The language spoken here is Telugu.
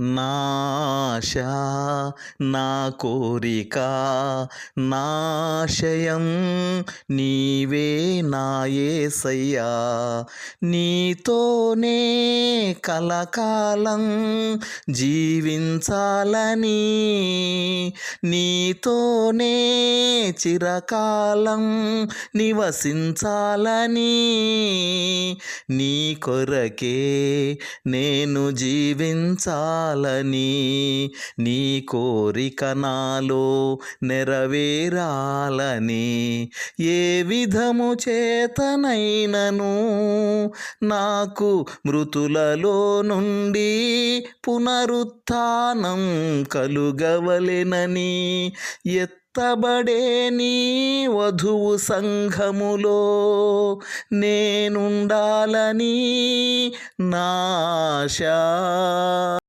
నాశ నా కోరిక నాశయం నీవే నాయసయ్యా నీతోనే కలకాలం జీవించాలని నీతోనే చిరకాలం నివసించాలని నీ కొరకే నేను జీవించాలని నీ కోరిక నాలో నెరవేరాలని ఏ విధము చేతనైనను నాకు మృతులలో నుండి పునరుత్థానం కలుగవలెనని ఎత్తబడే నీ వధువు సంఘములో నేనుండాలని నాశ